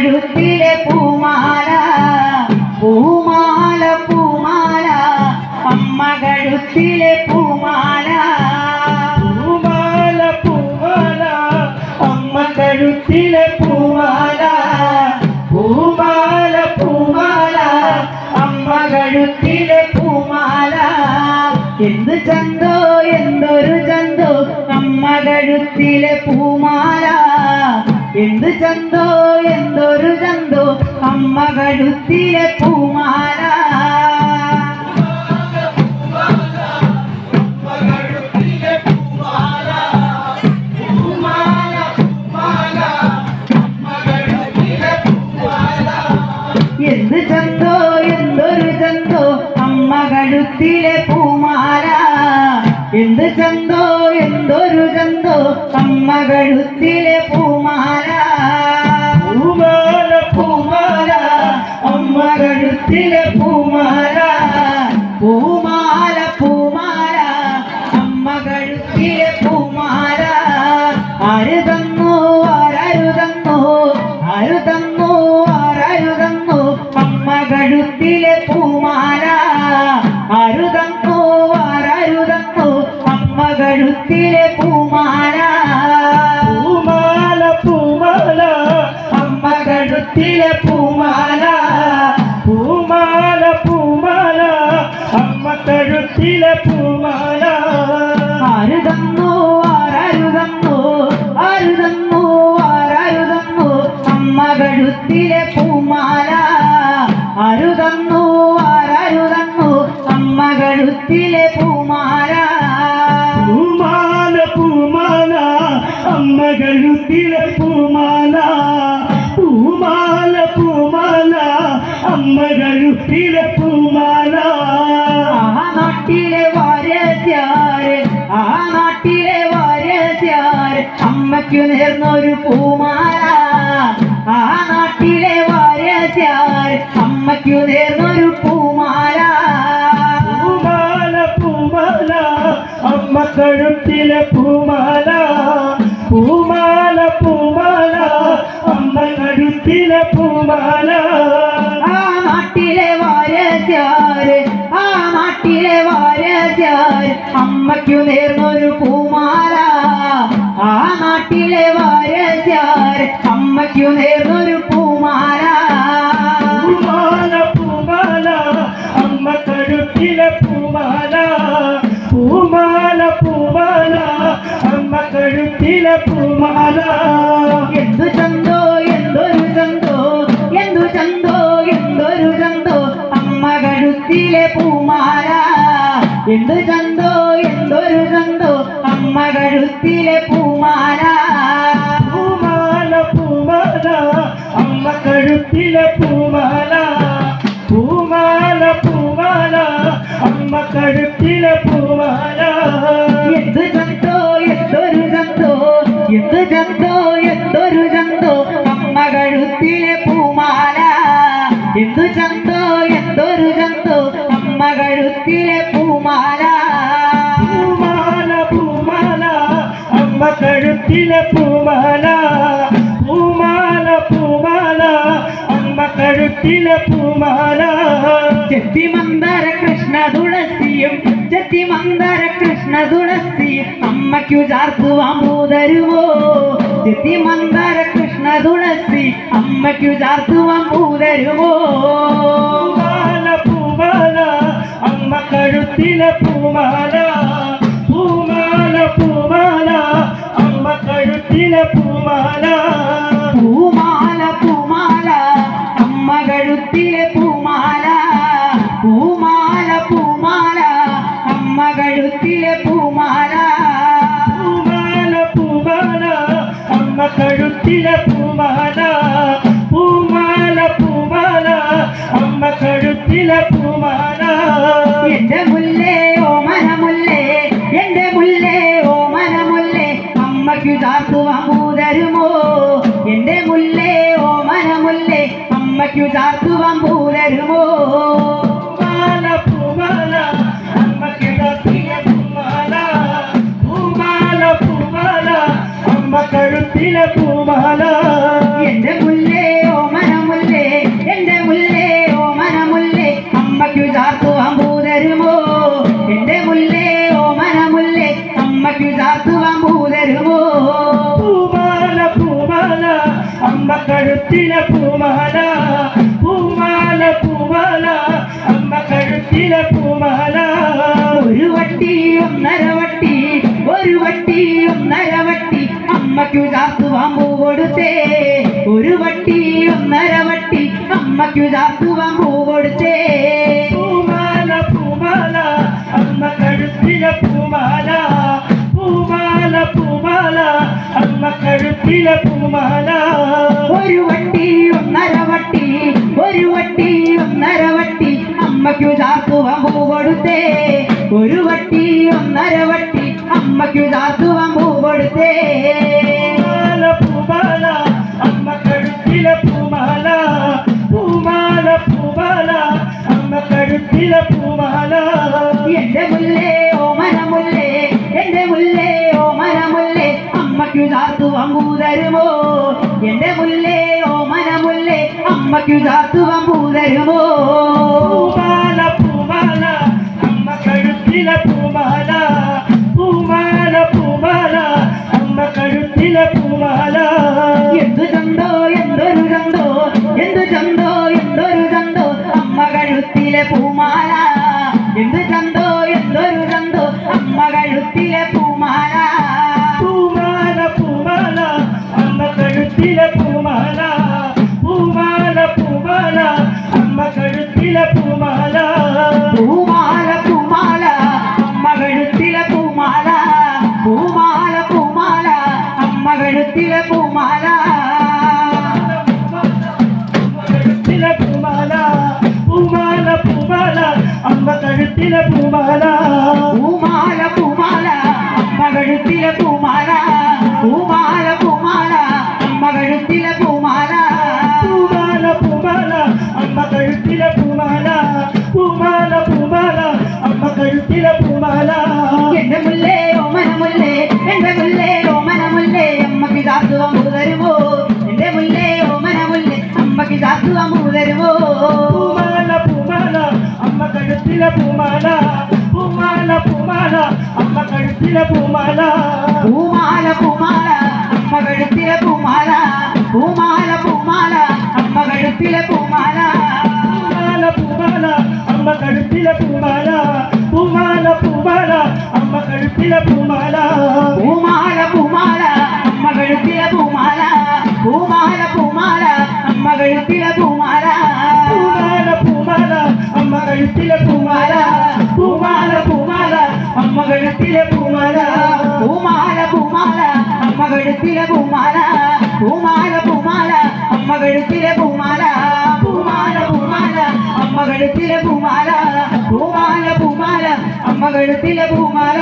കഴുത്തിലെ പൂമാല പൂമാല പൂമാല അമ്മ കഴുത്തിലെ പൂമാല. പൂമാല പൂമാല അമ്മ കഴുത്തിലെ പൂമാല. പൂമാല പൂമാല അമ്മ കഴുത്തിലെ പൂമാല. എന്ത് ചന്തോ എന്തൊരു ചന്തോ അമ്മ കഴുത്തിലെ പൂമാല. എന്ത് ചന്തോ എന്തൊരു ചന്തോ അമ്മ കഴുത്തിലെ പൂമാല. എന്ത് ചന്തോ എന്തൊരു ചന്തോ അമ്മ കഴുത്തിലെ പൂമാല. എന്ത് ചന്തോ എന്തൊരു അമ്മകളുത്തിലെ അമ്മ കഴുത്തിലെ പൂമാല. പൂമാല പൂമാല അമ്മ കഴുത്തിലെ പൂമാല. പൂമാല പൂമാല അമ്മ കഴുത്തിലെ പൂമാല. ആര് തന്നു ആരാരു തന്നു അമ്മകളുത്തിലെ തന്നു ആരാരു തന്നു അമ്മ കഴുത്തിലെ പൂമാല. ആരു തന്നു ആരാരു തന്നു അമ്മ കഴുത്തിലെ അരുതന്നോ തന്നു ആര് തന്നു ആരാരു തന്നു അമ്മ കഴുത്തിലെ പൂമാല അരുതന്നോ തന്നു ആരാരു അമ്മ കഴുത്തിലെ പൂമാല. പൂമാല പൂമാല അമ്മ കഴുത്തിലെ പൂമാല. പൂമാല പൂമാല അമ്മ കഴുത്തിലെ പൂമാല അമ്മയ്ക്കു നേർന്നൊരു പൂമാല. ആ നാട്ടിലെ വാരസ്യാര് അമ്മയ്ക്കു നേർന്നൊരു പൂമാല. പൂമാല പൂമാല അമ്മ കഴുത്തിലെ പൂമാല. പൂമാല പൂമാല അമ്മ കഴുത്തിലെ പൂമാല. അമ്മയ്ക്കു നേർന്നൊരു പൂമാല? പൂമാല പൂമാല അമ്മ കഴുത്തിലെ പൂമാല. പൂമാല പൂമാല അമ്മ കഴുത്തിലെ പൂമാല. എന്തു ചന്തോ എന്തൊരു ചന്തോ? എന്തു ചന്തോ എന്തൊരു ചന്തോ? അമ്മ കഴുത്തിലെ പൂമാല. എന്തു ചന്തോ ചന്തോ എന്തൊരു ചന്തോ അമ്മ കഴുത്തിലെ പൂമാല. പൂമാല പൂമാല അമ്മ കഴുത്തിലെ പൂമാല. പൂമാല പൂമാല അമ്മ കഴുത്തിലെ പൂമാല. ചെത്തി മന്ദര കൃഷ്ണ തുളസിയും ചെത്തി മന്ദര കൃഷ്ണ തുളസിയും അമ്മയ്ക്കു ചാർത്തുവാൻ പൂതരുവോ? ചെത്തി മന്ദര കൃഷ്ണ തുളസി അമ്മയ്ക്കു ചാർത്തുവാൻ പൂതരുവോ പൂമാല പൂമാല അമ്മ കഴുത്തിലെ പൂമാല. പൂമാല പൂമാല അമ്മ കഴുത്തിലെ പൂമാല. പൂമാല പൂമാല അമ്മ കഴുത്തിലെ പൂമാല. പൂമാല പൂമാല അമ്മ കഴുത്തിലെ പൂമാല. പൂമാല. എന്റെ മുല്ലേ ഓമന മുല്ലേ എന്റെ മുല്ലേ ഓമന മുല്ലേ അമ്മയ്ക്കു ചാർത്തുവാൻ പൂതരുമോ എന്റെ മുല്ലേ ഓമന മുല്ലേ അമ്മയ്ക്കു ചാർത്തുവാൻ പൂതരുമോ പൂമാല പൂമാല. അമ്മ കഴുത്തിലെ പൂമാല కడుపుల పూమాల పూమాల పూమాల అమ్మ కడుపుల పూమాల ഒരു വട്ടിയും നരവട്ടി ഒരു വട്ടിയും നരവട്ടി അമ്മയ്ക്കു ചാത്തു പാമ്പു കൊടുത്തേ ഒരു വട്ടിയും നരവട്ടി അമ്മയ്ക്കു ചാത്തു പാമ്പു കൊടുത്തേ പൂമാല പൂമാല അമ്മ കഴുത്തില പൂമാല പൂമാല പൂമാല അമ്മ കഴുത്തില പൂമാല അമ്മയ്ക്കു ചാത്തുവാൻ പൂ കൊടുത്തേ പൂമാല അമ്മ കഴുത്തിലെ പൂമാല പൂമാല പൂമാല അമ്മ കഴുത്തിലെ പൂമാല. എന്റെ മുല്ലേ ഓമന മുല്ലേ എന്റെ മുല്ലേ ഓമന മുല്ലേ അമ്മയ്ക്കു ചാത്തുവാൻ പൂ തരുമോ? എന്റെ മുല്ലേ ഓമന മുല്ലേ അമ്മയ്ക്കു ചാത്തുവാൻ പൂ തരുമോ? പൂമാല പൂമാല അമ്മ കഴുത്തിലെ പൂമാല. पगडतील तुम्हाला तुम्हाला तुम्हाला पगडतील तुम्हाला तुम्हाला तुम्हाला पगडतील तुम्हाला तुम्हाला तुम्हाला पगडतील तुम्हाला तुम्हाला तुम्हाला पगडतील तुम्हाला కడుపుల పూమాల పూమాల పూమాల అమ్మ కడుపుల పూమాల పూమాల పూమాల అమ్మ కడుపుల పూమాల పూమాల పూమాల అమ్మ కడుపుల పూమాల పూమాల పూమాల అమ్మ కడుపుల పూమాల పూమాల పూమాల అమ్మ కడుపుల పూమాల കഴുത്തിലെ പൂമാല പൂമാല പൂമാല അമ്മ കഴുത്തിലെ പൂമാല പൂമാല പൂമാല അമ്മ കഴുത്തിലെ പൂമാല പൂമാല പൂമാല അമ്മ കഴുത്തിലെ പൂമാല